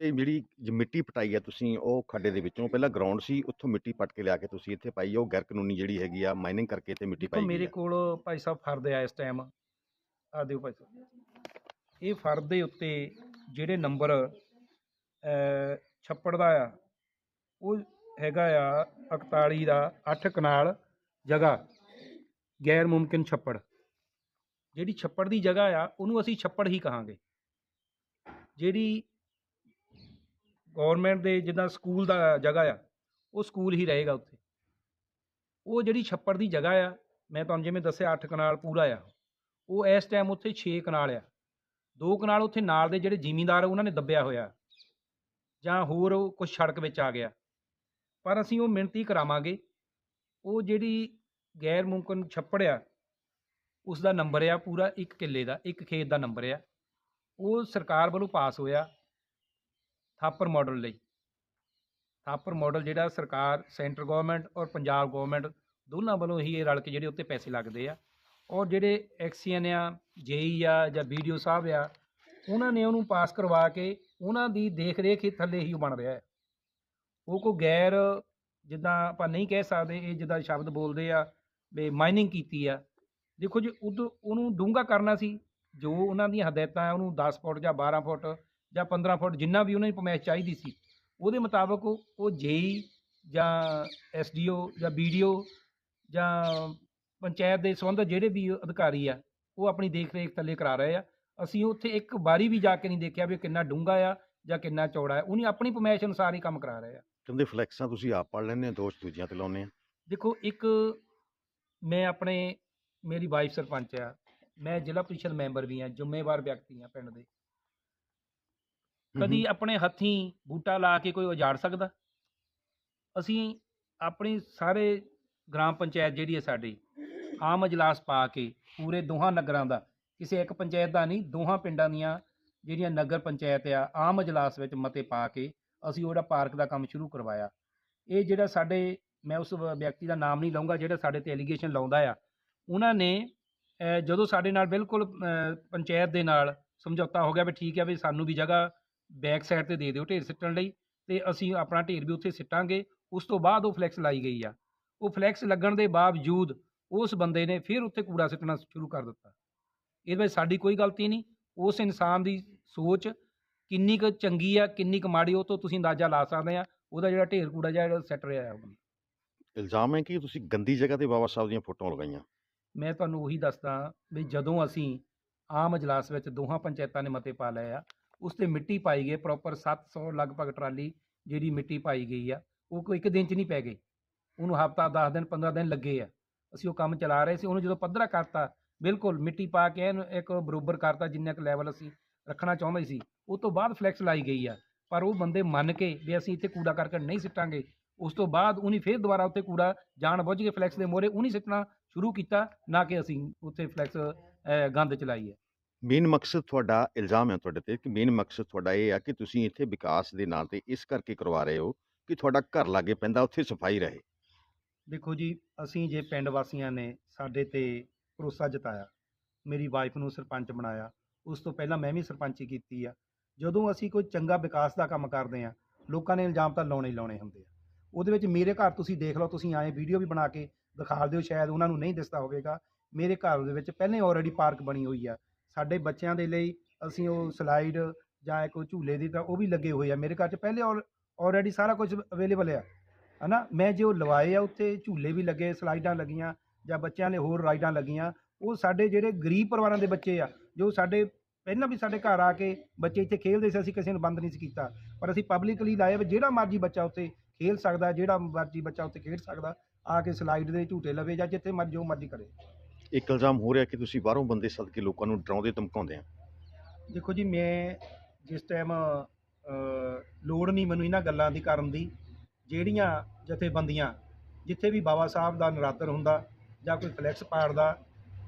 ਇਹ ਜਿਹੜੀ ਜ ਮਿੱਟੀ ਪਟਾਈ ਆ ਤੁਸੀਂ ਉਹ ਖੱਡੇ ਦੇ ਵਿੱਚੋਂ ਪਹਿਲਾਂ ਗਰਾਊਂਡ ਸੀ ਉੱਥੋਂ ਮਿੱਟੀ ਪੱਟ ਕੇ ਲਿਆ ਕੇ ਤੁਸੀਂ ਇੱਥੇ ਪਾਈ ਆ। ਉਹ ਗੈਰ ਕਾਨੂੰਨੀ ਜਿਹੜੀ ਹੈਗੀ ਆ ਮਾਈਨਿੰਗ ਕਰਕੇ ਤੇ ਮਿੱਟੀ ਦੇਖੋ ਪਾਈ ਮੇਰੇ ਗਈ ਆ। ਕੋਲ ਭਾਈ ਸਾਹਿਬ ਫਰਦ ਆ ਇਸ ਟਾਈਮ ਆ ਦਿਓ ਭਾਈ ਸਾਹਿਬ। ਇਹ ਫਰਦ ਦੇ ਉੱਤੇ ਜਿਹੜੇ ਨੰਬਰ ਅ ਛੱਪੜ ਦਾ ਆ ਉਹ ਹੈਗਾ ਆ 41 ਦਾ 8 ਕਨਾਲ ਜਗ੍ਹਾ ਗੈਰ ਮੁਮਕਿਨ ਛੱਪੜ। ਜਿਹੜੀ ਛੱਪੜ ਦੀ ਜਗ੍ਹਾ ਆ ਉਹਨੂੰ ਅਸੀਂ ਛੱਪੜ ਹੀ ਕਹਾਂਗੇ। ਜਿਹੜੀ ਗਵਰਨਮੈਂਟ ਦੇ ਜਿੱਦਾਂ ਸਕੂਲ ਦਾ ਜਗ੍ਹਾ ਆ, ਉਹ ਸਕੂਲ ਹੀ ਰਹੇਗਾ ਉੱਥੇ। ਉਹ ਜਿਹੜੀ ਛੱਪੜ ਦੀ ਜਗ੍ਹਾ ਆ, ਮੈਂ ਤੁਹਾਨੂੰ ਜਿਵੇਂ ਦੱਸਿਆ 8 ਕਨਾਲ ਪੂਰਾ ਆ, ਉਹ ਇਸ ਟਾਈਮ ਉੱਥੇ 6 ਕਨਾਲ ਆ। ਦੋ ਕਨਾਲ ਉੱਥੇ ਨਾਲ ਦੇ ਜਿਹੜੇ ਜ਼ਿਮੀਂਦਾਰ ਉਹਨਾਂ ਨੇ ਦੱਬਿਆ ਹੋਇਆ। ਜਾਂ ਹੋਰ ਕੁਝ ਸੜਕ ਵਿੱਚ ਆ ਗਿਆ। ਪਰ ਅਸੀਂ ਉਹ ਮਿਹਨਤੀ ਕਰਾਵਾਂਗੇ। ਉਹ ਜਿਹੜੀ ਗੈਰ ਮੁਮਕਿਨ ਛੱਪੜ ਆ ਉਸ ਦਾ ਨੰਬਰ ਆ ਪੂਰਾ ਇੱਕ ਕਿੱਲੇ ਦਾ, ਇੱਕ ਖੇਤ ਦਾ ਨੰਬਰ ਆ। ਉਹ ਸਰਕਾਰ ਵੱਲੋਂ ਪਾਸ ਹੋਇਆ। ਥਾਪਰ ਮਾਡਲ ਲਈ। ਥਾਪਰ ਮਾਡਲ ਜਿਹੜਾ ਸਰਕਾਰ ਸੈਂਟਰ ਗਵਰਨਮੈਂਟ ਔਰ ਪੰਜਾਬ ਗਵਰਨਮੈਂਟ ਦੋਨਾਂ ਵੱਲੋਂ ਹੀ ਇਹ ਰਲ ਕੇ ਜਿਹੜੇ ਉੱਤੇ ਪੈਸੇ ਲੱਗਦੇ ਆ। ਔਰ ਜਿਹੜੇ ਐਕਸੀਐਨ ਆ ਜੇਈ ਆ ਜਾਂ ਵੀਡੀਓ ਸਾਹਿਬ ਆ, ਉਹਨਾਂ ਨੇ ਉਹਨੂੰ ਪਾਸ ਕਰਵਾ ਕੇ ਉਹਨਾਂ ਦੀ ਦੇਖ ਰੇਖ ਹੀ ਥੱਲੇ ਹੀ ਉਹ ਬਣ ਰਿਹਾ ਹੈ। ਉਹ ਕੋ ਗੈਰ ਜਿੱਦਾਂ ਆਪਾਂ ਨਹੀਂ ਕਹਿ ਸਕਦੇ, ਇਹ ਜਿੱਦਾਂ ਸ਼ਬਦ ਬੋਲਦੇ ਆ ਵੀ ਮਾਈਨਿੰਗ ਕੀਤੀ ਆ। ਦੇਖੋ ਜੀ, ਉਦੋਂ ਉਹਨੂੰ ਡੂੰਘਾ ਕਰਨਾ ਸੀ। ਜੋ ਉਹਨਾਂ ਦੀਆਂ ਹਦਾਇਤਾਂ ਉਹਨੂੰ 10 ਫੁੱਟ ਜਾਂ 12 ਫੁੱਟ ਜਾਂ 15 ਫੁੱਟ ਜਿੰਨਾ ਵੀ ਉਹਨਾਂ ਦੀ ਪਮੈਸ਼ ਚਾਹੀਦੀ ਸੀ ਉਹਦੇ ਮੁਤਾਬਕ ਉਹ ਜੇਈ ਜਾਂ ਐਸਡੀਓ ਜਾਂ ਵੀਡੀਓ ਜਾਂ ਪੰਚਾਇਤ ਦੇ ਸੰਬੰਧ ਜਿਹੜੇ ਵੀ ਅਧਿਕਾਰੀ ਆ ਉਹ ਆਪਣੀ ਦੇਖ ਰੇਖ ਥੱਲੇ ਕਰਾ ਰਹੇ ਆ। ਅਸੀਂ ਉੱਥੇ ਇੱਕ ਵਾਰੀ ਵੀ ਜਾ ਕੇ ਨਹੀਂ ਦੇਖਿਆ ਵੀ ਕਿੰਨਾ ਡੂੰਘਾ ਆ ਜਾਂ ਕਿੰਨਾ ਚੌੜਾ ਹੈ ਉਹਨੇ ਆਪਣੀ ਪਮੈਸ਼ ਅਨੁਸਾਰ ਹੀ ਕੰਮ ਕਰਾ ਰਹੇ ਆ। ਕਹਿੰਦੇ ਫਲੈਕਸਾਂ ਤੁਸੀਂ ਆਪ ਪੜ ਲੈਂਦੇ ਹੋ ਦੋਸ਼ ਦੂਜਿਆਂ ਤੇ ਲਾਉਂਦੇ ਆ। ਦੇਖੋ ਇੱਕ ਮੈਂ ਆਪਣੇ ਮੇਰੀ ਵਾਈਫ ਸਰਪੰਚ ਆ। ਮੈਂ ਜ਼ਿਲ੍ਹਾ ਪ੍ਰੀਸ਼ਦ ਮੈਂਬਰ ਵੀ ਆ ਜ਼ਿੰਮੇਵਾਰ ਵਿਅਕਤੀ ਆ ਪਿੰਡ ਦੇ। ਕਦੀ ਆਪਣੇ ਹੱਥੀਂ ਬੂਟਾ ਲਾ ਕੇ ਕੋਈ ਉਜਾੜ ਸਕਦਾ? ਅਸੀਂ ਆਪਣੀ ਸਾਰੇ ਗ੍ਰਾਮ ਪੰਚਾਇਤ ਜਿਹੜੀ ਹੈ ਸਾਡੀ, ਆਮ ਅਜਲਾਸ ਪਾ ਕੇ ਪੂਰੇ ਦੋਹਾਂ ਨਗਰਾਂ ਦਾ, ਕਿਸੇ ਇੱਕ ਪੰਚਾਇਤ ਦਾ ਨਹੀਂ, ਦੋਹਾਂ ਪਿੰਡਾਂ ਦੀਆਂ ਜਿਹੜੀਆਂ ਨਗਰ ਪੰਚਾਇਤ ਆ, ਆਮ ਅਜਲਾਸ ਵਿੱਚ ਮਤੇ ਪਾ ਕੇ ਅਸੀਂ ਉਹਦਾ ਪਾਰਕ ਦਾ ਕੰਮ ਸ਼ੁਰੂ ਕਰਵਾਇਆ। ਇਹ ਜਿਹੜਾ ਸਾਡੇ, ਮੈਂ ਉਸ ਵਿਅਕਤੀ ਦਾ ਨਾਮ ਨਹੀਂ ਲਵਾਂਗਾ ਜਿਹੜਾ ਸਾਡੇ ਤੇ ਐਲੀਗੇਸ਼ਨ ਲਾਉਂਦਾ ਆ, ਉਹਨਾਂ ਨੇ ਜਦੋਂ ਸਾਡੇ ਨਾਲ ਬਿਲਕੁਲ ਪੰਚਾਇਤ ਦੇ ਨਾਲ ਸਮਝੌਤਾ ਹੋ ਗਿਆ ਵੀ ਠੀਕ ਹੈ ਵੀ ਸਾਨੂੰ ਵੀ ਜਗ੍ਹਾ ਬੈਕ ਸਾਈਡ ਤੇ ਦੇ ਦਿਓ ਢੇਰ ਸਿੱਟਣ ਲਈ ਤੇ ਅਸੀਂ ਆਪਣਾ ਢੇਰ ਵੀ ਉੱਥੇ ਸਿੱਟਾਂਗੇ। ਉਸ ਤੋਂ ਬਾਅਦ ਉਹ ਫਲੈਕਸ ਲਾਈ ਗਈ ਆ। ਉਹ ਫਲੈਕਸ ਲੱਗਣ ਦੇ ਬਾਵਜੂਦ ਉਸ ਬੰਦੇ ਨੇ ਫਿਰ ਉੱਥੇ ਕੂੜਾ ਸਿੱਟਣਾ ਸ਼ੁਰੂ ਕਰ ਦਿੱਤਾ। ਇਹਦੇ ਵਿੱਚ ਸਾਡੀ ਕੋਈ ਗਲਤੀ ਨਹੀਂ। ਉਸ ਇਨਸਾਨ ਦੀ ਸੋਚ ਕਿੰਨੀ ਕੁ ਚੰਗੀ ਆ ਕਿੰਨੀ ਕੁ ਮਾੜੀ ਉਹ ਤੋਂ ਤੁਸੀਂ ਅੰਦਾਜ਼ਾ ਲਾ ਸਕਦੇ ਆ। ਉਹਦਾ ਜਿਹੜਾ ਢੇਰ ਕੂੜਾ ਜਿਹੜਾ ਸਿੱਟ ਰਿਹਾ ਉਹ ਇਲਜ਼ਾਮ ਹੈ ਕਿ ਤੁਸੀਂ ਗੰਦੀ ਜਗ੍ਹਾ ਤੇ ਬਾਬਾ ਸਾਹਿਬ ਦੀਆਂ ਫੋਟੋਆਂ ਲਗਾਈਆਂ? ਮੈਂ ਤੁਹਾਨੂੰ ਉਹੀ ਦੱਸਦਾ ਵੀ ਜਦੋਂ ਅਸੀਂ ਆਮ ਅਜਲਾਸ ਵਿੱਚ ਦੋਹਾਂ ਪੰਚਾਇਤਾਂ ਨੇ ਮਤੇ ਪਾ ਲਏ ਆ ਉਸ ਤੇ ਮਿੱਟੀ ਪਾਈ ਗਈ ਪ੍ਰੋਪਰ 700 ਲਗਭਗ ਟਰਾਲੀ ਜਿਹੜੀ ਮਿੱਟੀ ਪਾਈ ਗਈ ਆ, ਉਹ ਕੋਈ ਇੱਕ ਦਿਨ ਚ ਨਹੀਂ ਪੈ ਗਈ। ਉਹਨੂੰ ਹਫਤਾ 10 ਦਿਨ 15 ਦਿਨ ਲੱਗੇ ਆ। ਅਸੀਂ ਉਹ ਕੰਮ ਚਲਾ ਰਹੇ ਸੀ, ਉਹਨੂੰ ਜਦੋਂ ਪੱਧਰਾ ਕਰਤਾ, ਬਿਲਕੁਲ ਮਿੱਟੀ ਪਾ ਕੇ ਇਹਨੂੰ ਇੱਕ ਬਰੋਬਰ ਕਰਤਾ, ਜਿੰਨਾ ਕੁ ਲੈਵਲ ਅਸੀਂ ਰੱਖਣਾ ਚਾਹੁੰਦੇ ਸੀ, ਉਹ ਤੋਂ ਬਾਅਦ ਫਲੈਕਸ ਲਾਈ ਗਈ ਆ। ਪਰ ਉਹ ਬੰਦੇ ਮੰਨ ਕੇ ਵੀ ਅਸੀਂ ਇੱਥੇ ਕੂੜਾ ਕਰਕੇ ਨਹੀਂ ਸਿੱਟਾਂਗੇ, ਉਸ ਤੋਂ ਬਾਅਦ ਉਹਨੇ ਫਿਰ ਦੁਬਾਰਾ ਉੱਤੇ ਕੂੜਾ ਜਾਣ ਬੁੱਝ ਕੇ ਫਲੈਕਸ ਦੇ ਮੋਰੇ ਉਹਨੇ ਸਿੱਟਣਾ ਸ਼ੁਰੂ ਕੀਤਾ, ਨਾ ਕਿ ਅਸੀਂ ਉੱਥੇ ਫਲੈਕਸ ਗੰਦ ਚਲਾਈ ਹੈ ਮੇਨ ਮਕਸਦ ਤੁਹਾਡਾ ਇਲਜ਼ਾਮ ਹੈ ਤੁਹਾਡੇ ਤੇ ਕਿ ਮੇਨ ਮਕਸਦ ਤੁਹਾਡਾ ਇਹ ਆ ਕਿ ਤੁਸੀਂ ਇੱਥੇ ਵਿਕਾਸ ਦੇ ਨਾਂ ਤੇ ਇਸ ਕਰਕੇ ਕਰਵਾ ਰਹੇ ਹੋ ਕਿ ਤੁਹਾਡਾ ਘਰ ਲਾਗੇ ਪੈਂਦਾ, ਉੱਥੇ ਸਫ਼ਾਈ ਰਹੇ। ਦੇਖੋ ਜੀ, ਅਸੀਂ ਜੇ ਪਿੰਡ ਵਾਸੀਆਂ ਨੇ ਸਾਡੇ ਤੇ ਭਰੋਸਾ ਜਤਾਇਆ, ਮੇਰੀ ਵਾਈਫ ਨੂੰ ਸਰਪੰਚ ਬਣਾਇਆ, ਉਸ ਤੋਂ ਪਹਿਲਾਂ ਮੈਂ ਵੀ ਸਰਪੰਚੀ ਕੀਤੀ ਆ, ਜਦੋਂ ਅਸੀਂ ਕੋਈ ਚੰਗਾ ਵਿਕਾਸ ਦਾ ਕੰਮ ਕਰਦੇ ਆ ਲੋਕਾਂ ਨੇ ਇਲਜ਼ਾਮ ਤਾਂ ਲਾਉਣੇ ਹੀ ਲਾਉਣੇ ਹੁੰਦੇ ਆ। ਉਹਦੇ ਵਿੱਚ ਮੇਰੇ ਘਰ ਤੁਸੀਂ ਦੇਖ ਲਓ, ਤੁਸੀਂ ਆਏ ਵੀਡੀਓ ਵੀ ਬਣਾ ਕੇ ਦਿਖਾ ਦਿਓ, ਸ਼ਾਇਦ ਉਹਨਾਂ ਨੂੰ ਨਹੀਂ ਦਿਸਦਾ ਹੋਵੇਗਾ। ਮੇਰੇ ਘਰ ਦੇ ਵਿੱਚ ਪਹਿਲੇ ਆਲਰੇਡੀ ਪਾਰਕ ਬਣੀ ਹੋਈ ਆ ਸਾਡੇ ਬੱਚਿਆਂ ਦੇ ਲਈ ਅਸੀਂ ਉਹ ਸਲਾਈਡ ਜਾਂ ਕੋਈ ਝੂਲੇ ਦੀ ਤਾਂ ਉਹ ਵੀ ਲੱਗੇ ਹੋਏ ਆ। ਮੇਰੇ ਘਰ 'ਚ ਪਹਿਲੇ ਆਲਰੇਡੀ ਸਾਰਾ ਕੁਝ ਅਵੇਲੇਬਲ ਆ, ਹਨਾ? ਮੈਂ ਜੇ ਉਹ ਲਵਾਏ ਆ ਉੱਤੇ ਝੂਲੇ ਵੀ ਲੱਗੇ, ਸਲਾਈਡਾਂ ਲੱਗੀਆਂ ਜਾਂ ਬੱਚਿਆਂ ਨੇ ਹੋਰ ਰਾਈਡਾਂ ਲੱਗੀਆਂ, ਉਹ ਸਾਡੇ ਜਿਹੜੇ ਗਰੀਬ ਪਰਿਵਾਰਾਂ ਦੇ ਬੱਚੇ ਆ, ਜੋ ਸਾਡੇ, ਪਹਿਲਾਂ ਵੀ ਸਾਡੇ ਘਰ ਆ ਕੇ ਬੱਚੇ ਇੱਥੇ ਖੇਡਦੇ ਸੀ, ਅਸੀਂ ਕਿਸੇ ਨੂੰ ਬੰਦ ਨਹੀਂ ਸੀ ਕੀਤਾ। ਪਰ ਅਸੀਂ ਪਬਲਿਕਲੀ ਲਾਇਆ ਵੀ ਜਿਹੜਾ ਮਰਜ਼ੀ ਬੱਚਾ ਉੱਥੇ ਖੇਡ ਸਕਦਾ, ਜਿਹੜਾ ਮਰਜ਼ੀ ਬੱਚਾ ਉੱਥੇ ਖੇਡ ਸਕਦਾ, ਆ ਕੇ ਸਲਾਈਡ ਦੇ ਝੂਟੇ ਲਵੇ ਜਾਂ ਜਿੱਥੇ ਮਰਜ਼ੀ, ਜੋ ਮਰਜ਼ੀ ਕਰੇ। ਇੱਕ ਇਲਜ਼ਾਮ ਹੋ ਰਿਹਾ ਕਿ ਤੁਸੀਂ ਬਾਹਰੋਂ ਬੰਦੇ ਸੱਦ ਕੇ ਲੋਕਾਂ ਨੂੰ ਡਰਾਉਂਦੇ, ਧਮਕਾਉਂਦੇ ਆ। ਦੇਖੋ ਜੀ, ਮੈਂ ਜਿਸ ਟਾਈਮ ਲੋੜ ਨਹੀਂ ਮੈਨੂੰ ਇਹਨਾਂ ਗੱਲਾਂ ਦੀ ਕਰਨ ਦੀ, ਜਿਹੜੀਆਂ ਜਥੇਬੰਦੀਆਂ, ਜਿੱਥੇ ਵੀ ਬਾਬਾ ਸਾਹਿਬ ਦਾ ਨਰਾਤਰ ਹੁੰਦਾ, ਜਾਂ ਕੋਈ ਫਲੈਕਸ ਪਾੜਦਾ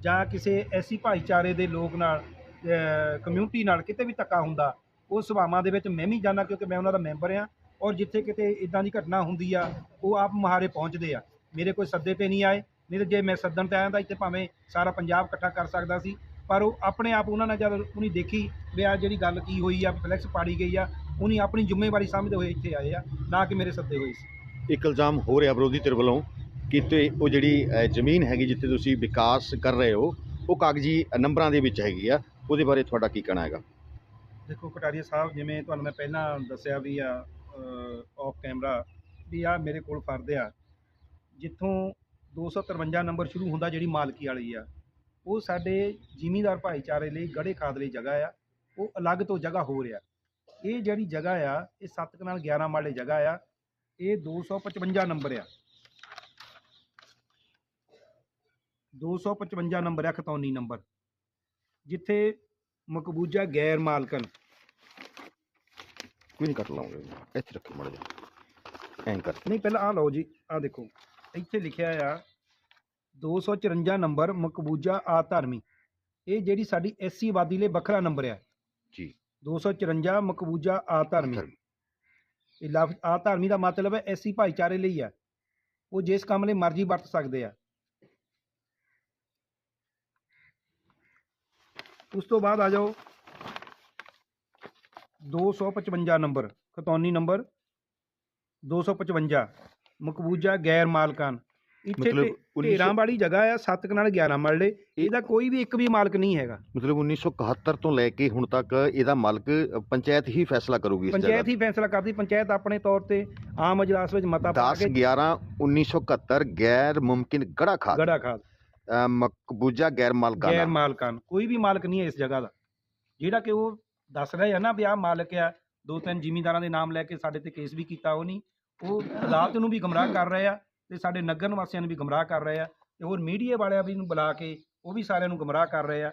ਜਾਂ ਕਿਸੇ ਐਸੀ ਭਾਈਚਾਰੇ ਦੇ ਲੋਕ ਨਾਲ ਕਮਿਊਨਿਟੀ ਨਾਲ ਕਿਤੇ ਵੀ ਧੱਕਾ ਹੁੰਦਾ, ਉਹ ਸਭਾਵਾਂ ਦੇ ਵਿੱਚ ਮੈਂ ਵੀ ਜਾਣਾ ਕਿਉਂਕਿ ਮੈਂ ਉਹਨਾਂ ਦਾ ਮੈਂਬਰ ਆ ਔਰ ਜਿੱਥੇ ਕਿਤੇ ਇਦਾਂ ਦੀ ਘਟਨਾ ਹੁੰਦੀ ਆ, ਉਹ ਆਪ ਮਹਾਰੇ ਪਹੁੰਚਦੇ ਆ। ਮੇਰੇ ਕੋਈ ਸੱਦੇ ਤੇ ਨਹੀਂ ਆਏ ਨਹੀਂ ਤਾਂ ਜੇ ਮੈਂ ਸੱਦਣ ਤੇ ਆਇਆ ਤਾਂ ਇੱਥੇ ਭਾਵੇਂ ਸਾਰਾ ਪੰਜਾਬ ਇਕੱਠਾ ਕਰ ਸਕਦਾ ਸੀ ਪਰ ਉਹ ਆਪਣੇ ਆਪ ਉਹਨਾਂ ਨੇ ਜਦ ਉਹਨੇ ਦੇਖੀ ਵੀ ਆ ਜਿਹੜੀ ਗੱਲ ਕੀ ਹੋਈ ਆ ਫਲੈਕਸ ਪਾੜੀ ਗਈ ਆ ਉਹਨੇ ਆਪਣੀ ਜ਼ਿੰਮੇਵਾਰੀ ਸਮਝਦੇ ਹੋਏ ਇੱਥੇ ਆਏ ਆ ਨਾ ਕਿ ਮੇਰੇ ਸੱਦੇ ਹੋਏ ਸੀ। ਇੱਕ ਇਲਜ਼ਾਮ ਹੋ ਰਿਹਾ ਵਿਰੋਧੀ ਧਿਰ ਵੱਲੋਂ ਕਿ ਤੇ ਉਹ ਜਿਹੜੀ ਜ਼ਮੀਨ ਹੈਗੀ ਜਿੱਥੇ ਤੁਸੀਂ ਵਿਕਾਸ ਕਰ ਰਹੇ ਹੋ ਉਹ ਕਾਗਜ਼ੀ ਨੰਬਰਾਂ ਦੇ ਵਿੱਚ ਹੈਗੀ ਆ ਉਹਦੇ ਬਾਰੇ ਤੁਹਾਡਾ ਕੀ ਕਹਿਣਾ ਹੈਗਾ? ਦੇਖੋ ਕਟਾਰੀਆ ਸਾਹਿਬ ਜਿਵੇਂ ਤੁਹਾਨੂੰ ਮੈਂ ਪਹਿਲਾਂ ਦੱਸਿਆ ਵੀ ਆ ਆਫ ਕੈਮਰਾ ਵੀ ਆ ਮੇਰੇ ਕੋਲ ਫਰਦ ਆ ਜਿੱਥੋਂ 253 ਨੰਬਰ ਸ਼ੁਰੂ ਹੁੰਦਾ ਜਿਹੜੀ ਮਾਲਕੀ ਵਾਲੀ ਆ। ਉਹ ਸਾਡੇ ਜ਼ਿਮੀਂਦਾਰ ਭਾਈਚਾਰੇ ਲਈ ਗੜੇ ਖਾਦ ਲਈ ਜਗ੍ਹਾ ਆ। ਉਹ ਅਲੱਗ ਤੋਂ ਜਗ੍ਹਾ ਹੋ ਰਿਹਾ। ਇਹ ਜਿਹੜੀ ਜਗ੍ਹਾ ਆ ਇਹ 7 ਕਨਾਲ 11 ਮਾਲੇ ਜਗ੍ਹਾ ਆ। ਇਹ 255 ਨੰਬਰ ਆ। 255 ਨੰਬਰ ਆ ਖਤੌਨੀ ਨੰਬਰ ਜਿੱਥੇ ਮਕਬੂਜਾ ਗੈਰ ਮਾਲਕਨ। ਕੋਈ ਨਹੀਂ ਕੱਟ ਲਾਉਂਗੇ। ਇੱਥੇ ਰੱਖੋ ਮੜ ਜਾ ਐਂ ਕਰ। ਨਹੀਂ ਪਹਿਲਾਂ ਆਹ ਲਓ ਜੀ ਆਹ ਦੇਖੋ। ਇੱਥੇ ਲਿਖਿਆ ਆ 254 ਨੰਬਰ ਮਕਬੂਜਾ ਆ ਧਰਮੀ ਇਹ ਜਿਹੜੀ ਸਾਡੀ ਐਸਸੀ ਆਬਾਦੀ ਲਈ ਵੱਖਰਾ ਨੰਬਰ ਆ। ਜੀ। 254 ਮਕਬੂਜਾ ਆ ਧਰਮੀ ਇਹ ਲਫ਼ਜ਼ ਆ ਧਰਮੀ ਦਾ ਮਤਲਬ ਹੈ ਐਸਸੀ ਭਾਈਚਾਰੇ ਲਈ ਆ। ਉਹ ਜਿਸ ਕੰਮ ਲਈ ਮਰਜ਼ੀ ਵਰਤ ਸਕਦੇ ਆ। ਉਸ ਤੋਂ ਬਾਅਦ ਆ ਜਾਓ। 255 ਨੰਬਰ ਖਤੌਨੀ ਨੰਬਰ। 255 ਮਕਬੂਜਾ ਗੈਰ ਮਾਲਕਾਨ। ਇੱਥੇ ਮਤਲਬ ਢੇ- 1900 ਢੇਰਾਂ ਵਾਲੀ ਜਗ੍ਹਾ ਆ 7 ਕਨਾਲ 11 ਮਰਲੇ। ਇਹਦਾ ਕੋਈ ਵੀ ਇੱਕ ਵੀ ਮਾਲਕ ਨਹੀਂ ਹੈਗਾ। ਮਤਲਬ 1971 ਤੋਂ ਲੈ ਕੇ ਹੁਣ ਤੱਕ ਇਹਦਾ ਮਾਲਕ ਪੰਚਾਇਤ ਹੀ ਫੈਸਲਾ ਕਰੂਗੀ ਇਸ ਪੰਚਾਇਤ ਜਗ੍ਹਾ ਹੀ ਫੈਸਲਾ ਕਰਦੀ ਪੰਚਾਇਤ ਆਪਣੇ ਤੌਰ ਤੇ ਆਮ ਅਜਲਾਸ ਵਿੱਚ ਮਤਾ ਪਾ 10 ਕੇ 11 1971 ਗੈਰ ਮੁਮਕਿਨ ਗੜਾ ਖਾਦ। ਗੜਾ ਖਾਦ। ਅ, ਮਕਬੂਜਾ ਗੈਰ ਗੈਰ ਮਾਲਕਾਨਾ ਮਾਲਕਾਨ। ਕੋਈ ਵੀ ਮਾਲਕ ਨਹੀਂ ਹੈ ਇਸ ਜਗ੍ਹਾ ਦਾ। ਜਿਹੜਾ ਕਿ ਉਹ ਦੱਸ ਰਹੇ ਆ ਨਾ ਵੀ ਆਹ ਮਾਲਕ ਆ ਦੋ ਤਿੰਨ ਜ਼ਿਮੀਂਦਾਰਾਂ ਦੇ ਨਾਮ ਲੈ ਕੇ ਸਾਡੇ ਤੇ ਕੇਸ ਵੀ ਕੀਤਾ ਉਹ ਨਹੀਂ। ਉਹ ਅਦਾਲਤ ਨੂੰ ਵੀ ਗਮਰਾਹ ਕਰ ਰਹੇ ਆ ਤੇ ਸਾਡੇ ਨਗਰ ਨਿਵਾਸੀਆਂ ਨੂੰ ਵੀ ਗਮਰਾਹ ਕਰ ਰਹੇ ਆ ਤੇ ਹੋਰ ਮੀਡੀਆ ਵਾਲਿਆਂ ਵੀ ਨੂੰ ਬੁਲਾ ਕੇ ਉਹ ਵੀ ਸਾਰਿਆਂ ਨੂੰ ਗਮਰਾਹ ਕਰ ਰਹੇ ਆ।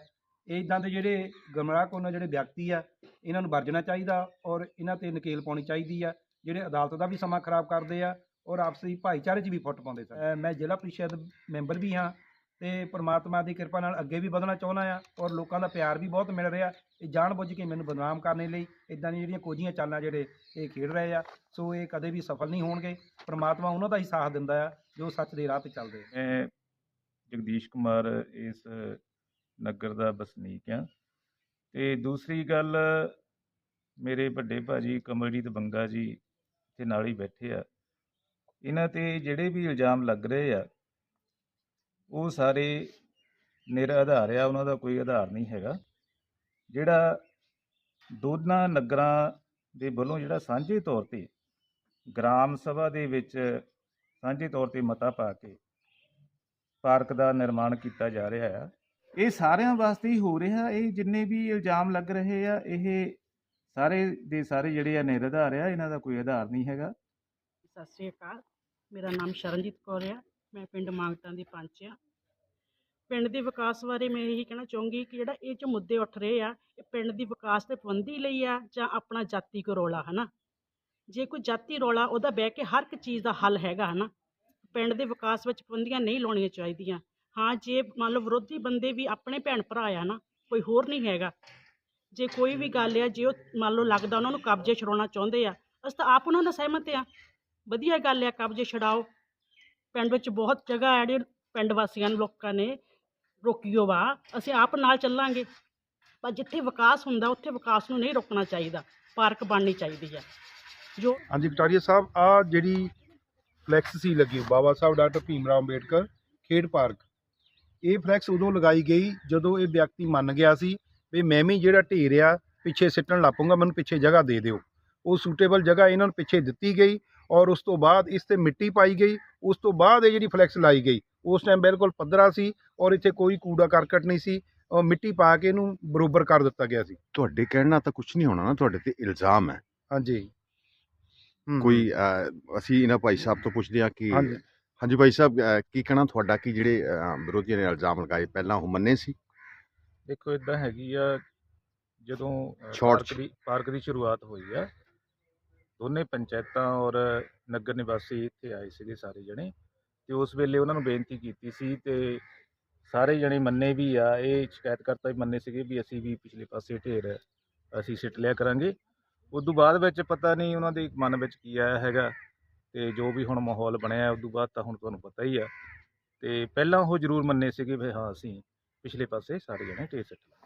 ਇਹ ਇਦਾਂ ਦੇ ਜਿਹੜੇ ਗਮਰਾਹ ਕੋਨ ਜਿਹੜੇ ਵਿਅਕਤੀ ਆ, ਇਹਨਾਂ ਨੂੰ ਵਰਜਣਾ ਚਾਹੀਦਾ ਔਰ ਇਹਨਾਂ ਤੇ ਨਕੇਲ ਪਾਉਣੀ ਚਾਹੀਦੀ ਆ। ਜਿਹੜੇ ਅਦਾਲਤ ਦਾ ਵੀ ਸਮਾਂ ਖਰਾਬ ਕਰਦੇ ਆ ਔਰ ਆਪਸੀ ਭਾਈਚਾਰੇ 'ਚ ਵੀ ਫੁੱਟ ਪਾਉਂਦੇ ਸਨ। ਮੈਂ ਜ਼ਿਲ੍ਹਾ ਪ੍ਰੀਸ਼ਦ ਮੈਂਬਰ ਵੀ ਹਾਂ। ਤੇ ਪ੍ਰਮਾਤਮਾ ਦੀ ਕਿਰਪਾ ਨਾਲ ਅੱਗੇ ਵੀ ਵਧਣਾ ਚਾਹੁੰਦਾ ਆ ਔਰ ਲੋਕਾਂ ਦਾ ਪਿਆਰ ਵੀ ਬਹੁਤ ਮਿਲ ਰਿਹਾ ਇਹ ਜਾਣਬੁੱਝ ਕੇ ਮੈਨੂੰ ਬਦਨਾਮ ਕਰਨ ਲਈ ਇਦਾਂ ਦੀਆਂ ਜਿਹੜੀਆਂ ਕੋਝੀਆਂ ਚਾਲਾਂ ਜਿਹੜੇ ਇਹ ਖੇਡ ਰਹੇ ਆ, ਸੋ ਇਹ ਕਦੇ ਵੀ ਸਫਲ ਨਹੀਂ ਹੋਣਗੇ। ਪ੍ਰਮਾਤਮਾ ਉਹਨਾਂ ਦਾ ਹੀ ਸਾਥ ਦਿੰਦਾ ਆ ਜੋ ਸੱਚ ਦੇ ਰਾਹ ਤੇ ਚੱਲਦੇ ਆ। ਮੈਂ ਜਗਦੀਸ਼ ਕੁਮਾਰ ਇਸ ਨਗਰ ਦਾ ਵਸਨੀਕ ਆ ਤੇ ਦੂਸਰੀ ਗੱਲ, ਮੇਰੇ ਵੱਡੇ ਭਾਜੀ ਕਮਲਜੀਤ ਬੰਗਾ ਜੀ ਇੱਥੇ ਨਾਲ ਹੀ ਬੈਠੇ ਆ। ਇਹਨਾਂ ਤੇ ਜਿਹੜੇ ਵੀ ਇਲਜ਼ਾਮ ਲੱਗ ਰਹੇ ਆ ਉਹ ਸਾਰੇ ਨਿਰ ਆਧਾਰ ਆ, ਉਹਨਾਂ ਦਾ ਕੋਈ ਆਧਾਰ ਨਹੀਂ ਹੈਗਾ। ਜਿਹੜਾ ਦੋਨਾਂ ਨਗਰਾਂ ਦੇ ਵੱਲੋਂ ਜਿਹੜਾ ਸਾਂਝੇ ਤੌਰ ਤੇ ਗ੍ਰਾਮ ਸਭਾ ਦੇ ਵਿੱਚ ਸਾਂਝੇ ਤੌਰ ਤੇ ਮਤਾ ਪਾ ਕੇ ਪਾਰਕ ਦਾ ਨਿਰਮਾਣ ਕੀਤਾ ਜਾ ਰਿਹਾ ਆ, ਇਹ ਸਾਰਿਆਂ ਵਾਸਤੇ ਹੀ ਹੋ ਰਿਹਾ। ਇਹ ਜਿੰਨੇ ਵੀ ਇਲਜ਼ਾਮ ਲੱਗ ਰਹੇ ਆ, ਇਹ ਸਾਰੇ ਦੇ ਸਾਰੇ ਜਿਹੜੇ ਆ ਨਿਰਧਾਰ ਆ, ਇਹਨਾਂ ਦਾ ਕੋਈ ਆਧਾਰ ਨਹੀਂ ਹੈਗਾ। ਸਤਿ ਸ੍ਰੀ ਅਕਾਲ, ਮੇਰਾ ਨਾਮ ਸ਼ਰਨਜੀਤ ਕੌਰ ਆ। ਮੈਂ ਪਿੰਡ ਮਾਂਗਟਾਂ ਦੀ ਪੰਚ ਆ ਪਿੰਡ ਦੇ ਵਿਕਾਸ ਬਾਰੇ ਮੈਂ ਇਹੀ ਕਹਿਣਾ ਚਾਹੂੰਗੀ ਕਿ ਜਿਹੜਾ ਇਹ 'ਚ ਮੁੱਦੇ ਉੱਠ ਰਹੇ ਆ, ਇਹ ਪਿੰਡ ਦੀ ਵਿਕਾਸ ਤੇ ਪਾਬੰਦੀ ਲਈ ਆ ਜਾਂ ਆਪਣਾ ਜਾਤੀ ਕੋ ਰੌਲਾ, ਹਨਾ? ਜੇ ਕੋਈ ਜਾਤੀ ਰੌਲਾ, ਉਹਦਾ ਬਹਿ ਕੇ ਹਰ ਇੱਕ ਚੀਜ਼ ਦਾ ਹੱਲ ਹੈਗਾ, ਹਨਾ? ਪਿੰਡ ਦੇ ਵਿਕਾਸ ਵਿੱਚ ਪਾਬੰਦੀਆਂ ਨਹੀਂ ਲਾਉਣੀਆਂ ਚਾਹੀਦੀਆਂ। ਹਾਂ, ਜੇ ਮੰਨ ਲਓ ਵਿਰੋਧੀ ਬੰਦੇ ਵੀ ਆਪਣੇ ਭੈਣ ਭਰਾ ਆ ਨਾ ਕੋਈ ਹੋਰ ਨਹੀਂ ਹੈਗਾ। ਜੇ ਕੋਈ ਵੀ ਗੱਲ ਆ, ਜੇ ਉਹ ਮੰਨ ਲਓ ਲੱਗਦਾ ਉਹਨਾਂ ਨੂੰ ਕਬਜ਼ੇ ਛਡਾਉਣਾ ਚਾਹੁੰਦੇ ਆ, ਅਸੀਂ ਤਾਂ ਆਪ ਉਹਨਾਂ ਦਾ ਸਹਿਮਤ ਆ। ਵਧੀਆ ਗੱਲ ਆ, ਕਬਜ਼ੇ ਛਡਾਓ। ਪਿੰਡ ਵਿੱਚ ਬਹੁਤ ਜਗ੍ਹਾ ਹੈ ਜਿਹੜੀ ਪਿੰਡ ਵਾਸੀਆਂ ਨੂੰ ਲੋਕਾਂ ਨੇ ਰੋਕੀਓ ਵਾ। ਅਸੀਂ ਆਪ ਨਾਲ ਚੱਲਾਂਗੇ। ਪਰ ਜਿੱਥੇ ਵਿਕਾਸ ਹੁੰਦਾ, ਉੱਥੇ ਵਿਕਾਸ ਨੂੰ ਨਹੀਂ ਰੋਕਣਾ ਚਾਹੀਦਾ। ਪਾਰਕ ਬਣਨੀ ਚਾਹੀਦੀ ਹੈ ਜੋ ਹਾਂਜੀ ਕਟਾਰੀਆ ਸਾਹਿਬ ਆ ਜਿਹੜੀ ਫਲੈਕਸ ਸੀ ਲੱਗੀ, ਬਾਬਾ ਸਾਹਿਬ, ਡਾਕਟਰ ਭੀਮ ਰਾਓ ਅੰਬੇਡਕਰ, ਖੇਡ ਪਾਰਕ। ਇਹ ਫਲੈਕਸ ਉਦੋਂ ਲਗਾਈ ਗਈ ਜਦੋਂ ਇਹ ਵਿਅਕਤੀ ਮੰਨ ਗਿਆ ਸੀ ਵੀ ਮੈਂ ਵੀ ਜਿਹੜਾ ਢੇਰ ਆ, ਪਿੱਛੇ ਸਿੱਟਣ ਲੱਪੂੰਗਾ ਮੈਨੂੰ ਪਿੱਛੇ ਜਗ੍ਹਾ ਦੇ ਦਿਓ। ਉਹ ਸੂਟੇਬਲ ਜਗ੍ਹਾ ਇਹਨਾਂ ਨੂੰ ਪਿੱਛੇ ਦਿੱਤੀ ਗਈ। ਔਰ ਉਸ ਤੋਂ ਬਾਅਦ ਇਸ ਤੇ ਮਿੱਟੀ ਪਾਈ ਗਈ। ਉਸ ਤੋਂ ਬਾਅਦ ਇਹ ਜਿਹੜੀ ਫਲੈਕਸ ਲਾਈ ਗਈ ਉਸ ਟਾਈਮ ਬਿਲਕੁਲ ਪੱਧਰਾ ਸੀ ਔਰ ਇੱਥੇ ਕੋਈ ਕੂੜਾ ਕਰਕਟ ਨਹੀਂ ਸੀ। ਔਰ ਮਿੱਟੀ ਪਾ ਕੇ ਇਹਨੂੰ ਬਰੋਬਰ ਕਰ ਦਿੱਤਾ ਗਿਆ ਸੀ। ਤੁਹਾਡੇ ਕਹਿਣ ਨਾਲ ਤਾਂ ਕੁਝ ਨਹੀਂ ਹੋਣਾ ਨਾ ਤੁਹਾਡੇ ਤੇ ਇਲਜ਼ਾਮ ਹੈ। ਹਾਂਜੀ। ਕੋਈ ਅਸੀਂ ਇਹਨਾਂ ਭਾਈ ਸਾਹਿਬ ਤੋਂ ਪੁੱਛਦੇ ਹਾਂ ਕਿ ਹਾਂਜੀ। ਭਾਈ ਸਾਹਿਬ ਕੀ ਕਹਿਣਾ ਤੁਹਾਡਾ? ਕਿ ਜਿਹੜੇ ਵਿਰੋਧੀਆਂ ਨੇ ਇਲਜ਼ਾਮ ਲਗਾਏ? ਪਹਿਲਾਂ ਉਹ ਮੰਨੇ ਸੀ? ਦੇਖੋ ਇਦਾਂ ਹੈਗੀ ਆ ਜਦੋਂ ਪਾਰਕ ਦੀ ਪਾਰਕ ਦੀ ਸ਼ੁਰੂਆਤ ਹੋਈ ਆ ਦੋਨੇ ਪੰਚਾਇਤਾਂ ਔਰ ਨਗਰ ਨਿਵਾਸੀ ਇੱਥੇ ਆਏ ਸੀਗੇ ਸਾਰੇ ਜਣੇ ਤੇ ਉਸ ਵੇਲੇ ਉਹਨਾਂ ਨੂੰ ਬੇਨਤੀ ਕੀਤੀ ਸੀ ਤੇ ਸਾਰੇ ਜਣੇ ਮੰਨੇ ਵੀ ਆ, ਇਹ ਸ਼ਿਕਾਇਤਕਰਤਾ ਵੀ ਮੰਨੇ ਸੀਗੇ ਵੀ ਅਸੀਂ ਵੀ ਪਿਛਲੇ ਪਾਸੇ ਢੇਰ ਅਸੀਂ ਸਿੱਟ ਲਿਆ ਕਰਾਂਗੇ। ਉਸ ਤੋਂ ਬਾਅਦ ਵਿੱਚ ਪਤਾ ਨਹੀਂ ਉਹਨਾਂ ਦੇ ਮਨ ਵਿੱਚ ਕੀ ਆਇਆ ਹੈਗਾ ਤੇ ਜੋ ਵੀ ਹੁਣ ਮਾਹੌਲ ਬਣਿਆ ਉਸ ਤੋਂ ਬਾਅਦ ਤਾਂ ਹੁਣ ਤੁਹਾਨੂੰ ਪਤਾ ਹੀ ਆ। ਤੇ ਪਹਿਲਾਂ ਉਹ ਜ਼ਰੂਰ ਮੰਨੇ ਸੀਗੇ ਵੀ ਹਾਂ, ਅਸੀਂ ਪਿਛਲੇ ਪਾਸੇ ਸਾਰੇ ਜਣੇ ਢੇਰ ਸਿੱਟ ਲਾਂਗੇ।